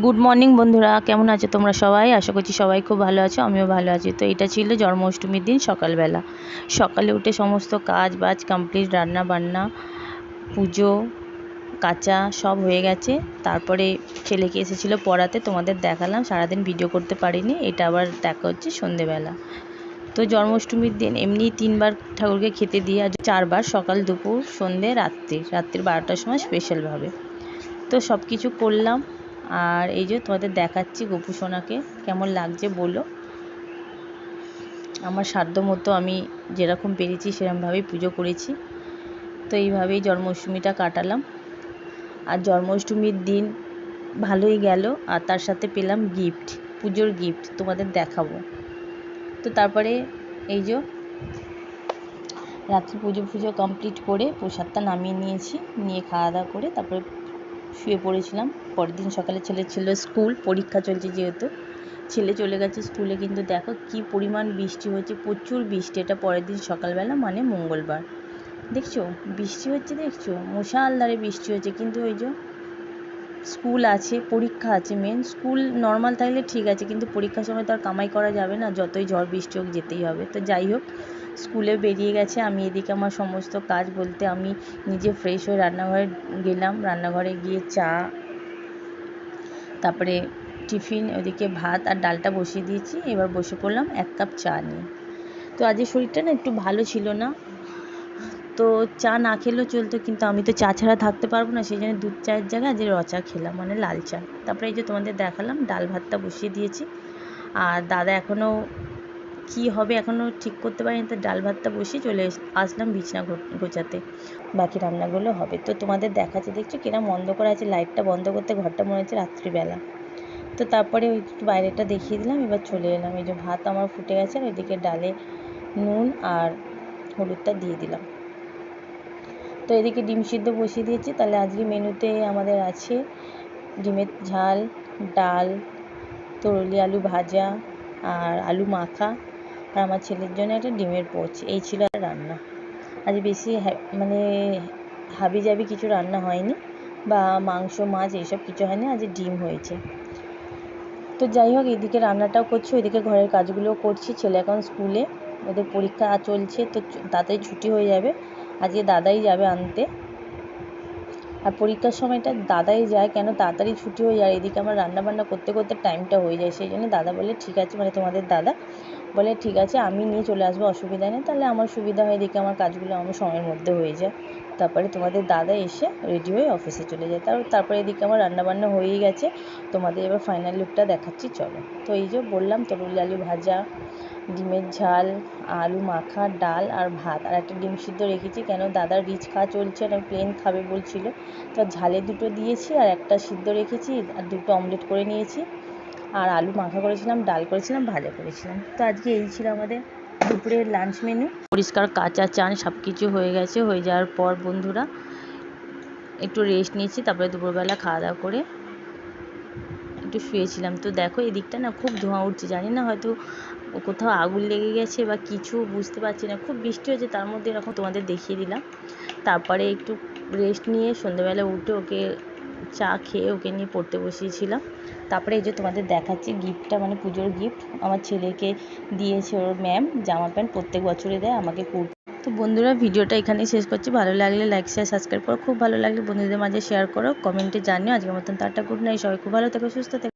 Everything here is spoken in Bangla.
গুড মর্নিং বন্ধুরা। কেমন আছো তোমরা সবাই? আশা করছি সবাই খুব ভালো আছো, আমিও ভালো আছি। তো এটা ছিল জন্মাষ্টমীর দিন সকালবেলা। সকালে উঠে সমস্ত কাজ বাজ কমপ্লিট রান্না বান্না পুজো, কাচা সব হয়ে গেছে। তারপরে ছেলেকে এসেছিল পড়াতে, তোমাদের দেখালাম, সারাদিন ভিডিও করতে পারিনি। এটা আবার দেখা হচ্ছে সন্ধেবেলা। তো জন্মাষ্টমীর দিন এমনি তিনবার ঠাকুরকে খেতে দিয়ে আজ চারবার, সকাল, দুপুর, সন্ধে, রাত্রি। রাত্রির বারোটার সময় স্পেশালভাবে তো সব কিছু করলাম। আর এই যে তোমাদের দেখাচ্ছি গোপু সোনাকে, কেমন লাগছে বলো? আমার সাধ্য মতো আমি যেরকম পেরেছি সেরকমভাবেই পুজো করেছি। তো এইভাবেই জন্মাষ্টমীটা কাটালাম। আর জন্মাষ্টমীর দিন ভালোই গেল, আর তার সাথে পেলাম গিফট পুজোর গিফট তোমাদের দেখাবো। তো তারপরে এই যে রাত্রি পুজো ফুজো কমপ্লিট করে প্রসাদটা নামিয়ে নিয়েছি, নিয়ে খাওয়া দাওয়া করে তারপরে শুয়ে পড়েছিলাম। পরের দিন সকালে ছেলের ছিল স্কুল, পরীক্ষা চলছে যেহেতু। ছেলে চলে গেছে স্কুলে, কিন্তু দেখো কি পরিমাণ বৃষ্টি হচ্ছে, প্রচুর বৃষ্টি। এটা পরের দিন সকালবেলা মানে মঙ্গলবার। দেখছ? বৃষ্টি হচ্ছে, দেখছ? মশালধারে বৃষ্টি হচ্ছে, কিন্তু ওই যে স্কুল আছে, পরীক্ষা আছে মেন স্কুল নর্মাল থাকলে ঠিক আছে, কিন্তু পরীক্ষার সময় তো আর কামাই করা যাবে না, যতই ঝড় বৃষ্টি হোক যেতেই হবে। তো যাই হোক, স্কুলে বেরিয়ে গেছে, আমি এদিকে আমার সমস্ত কাজ বলতে আমি নিজে ফ্রেশ হয়ে রান্নাঘরে গেলাম। রান্নাঘরে গিয়ে চা তারপরে টিফিন, ওদিকে ভাত আর ডালটা বসিয়ে দিয়েছি। এবার বসে পড়লাম এক কাপ চা নিয়ে। তো আজকে শরীরটা না একটু ভালো ছিল না। তো চা না খেলেও চলতো, কিন্তু আমি তো চা ছাড়া থাকতে পারব না, সেই জন্য দুধ চায়ের জায়গায় আজকে রচা খেলাম মানে লাল চা। তারপরে এই যে তোমাদের দেখালাম, ডাল ভাতটা বসিয়ে দিয়েছি। আর দাদা এখনও কী হবে এখনও ঠিক করতে পারিনি, তো ডাল ভাতটা বসিয়ে চলে আসলাম বিছনা গোছাতে। বাকি রান্নাগুলো হবে। তো তোমাদের দেখাচ্ছে, দেখছ কিরম বন্ধ করা আছে? লাইটটা বন্ধ করতে ঘরটা মনে হচ্ছে রাত্রিবেলা। তো তারপরে ওই একটু বাইরেটা দেখিয়ে দিলাম, এবার চলে এলাম। এই যে ভাত আমার ফুটে গেছে, আর ওইদিকে ডালে নুন আর হলুদটা দিয়ে দিলাম। তো এদিকে ডিম সিদ্ধ বসিয়ে দিয়েছি। তাহলে আজকে মেনুতে আমাদের আছে ডিমের ঝাল, ডাল, তরলি আলু ভাজা, আর আলু মাখা। আর আমার ছেলের জন্য একটা ডিমের পোচ। এই ছিল রান্না। আজ বেশি মানে হাবি জাবি কিছু রান্না হয়নি বা মাংস, মাছ এইসব কিছু হয়নি আজ ডিম হয়েছে। তো যাই হোক, এদিকে রান্নাটাও করছি, ওইদিকে ঘরের কাজগুলোও করছি। ছেলে এখন স্কুলে, ওদের পরীক্ষা চলছে, তো তাড়াতাড়ি ছুটি হয়ে যাবে। আজকে দাদাই যাবে আনতে। আর পরীক্ষার সময়টা দাদাই যায়, কেন তাড়াতাড়ি ছুটি হয়ে যায় এদিকে আমার রান্না বান্না করতে করতে টাইমটা হয়ে যায়। সেই জন্য দাদা বলে ঠিক আছে মানে তোমাদের দাদা বলে, ঠিক আছে, আমি নিয়ে চলে আসব, অসুবিধা নেই। তাহলে আমার সুবিধা হয় এদিকে আমার কাজগুলো আমার সময়ের মধ্যে হয়ে যায়। তারপরে তোমাদের দাদা এসে রেডি হয়ে অফিসে চলে যায়। তার তারপরে এদিকে আমার রান্নাবান্না হয়েই গেছে। তোমাদের এবার ফাইনাল লুকটা দেখাচ্ছি, চলো। তো এই যে বললাম, তরুল আলু ভাজা, ডিমের ঝাল, আলু মাখা, ডাল আর ভাত। আর একটা ডিম সিদ্ধ রেখেছি, কেন দাদার রিচ খাওয়া চলছে আর প্লেন খাবে বলছিল। তো ঝালে দুটো দিয়েছি আর একটা সিদ্ধ রেখেছি, আর দুটো অমলেট করে নিয়েছি। আর আলু মাখা করেছিলাম, ডাল করেছিলাম, ভাজা করেছিলাম। তো আজকে এই ছিল আমাদের দুপুরের লাঞ্চ মেনু পরিষ্কার, কাঁচা, চান সব কিছু হয়ে গেছে, হয়ে যাওয়ার পর বন্ধুরা একটু রেস্ট নিয়েছি, তারপরে দুপুরবেলা খাওয়া দাওয়া করে একটু শুয়েছিলাম। তো দেখো, এদিকটা না খুব ধোঁয়া উঠছে, জানি না হয়তো কোথাও আগুন লেগে গেছে বা কিছু, বুঝতে পারছি না। খুব বৃষ্টি হয়েছে, তার মধ্যে এরকম তোমাদের দেখিয়ে দিলাম। তারপরে একটু রেস্ট নিয়ে সন্ধ্যেবেলা উঠে ওকে চা খেয়ে ওকে নিয়ে পড়তে বসিয়েছিলাম। তারপরে এই যে তোমাদের দেখাচ্ছি গিফটটা মানে পুজোর গিফট আমার ছেলেকে দিয়েছে ওর ম্যাম জামা প্যান্ট প্রত্যেক বছরে দেয়, আমাকে কুর্তি। তো বন্ধুরা, ভিডিওটা এখানেই শেষ করছি। ভালো লাগলে লাইক শেয়ার সাবস্ক্রাইব করো। খুব ভালো লাগলে বন্ধুদের মাঝে শেয়ার করো। কমেন্টে জানিও। আজকের মতন টাটা গুড নাইট সবাই খুব ভালো থেকো, সুস্থ থেকো।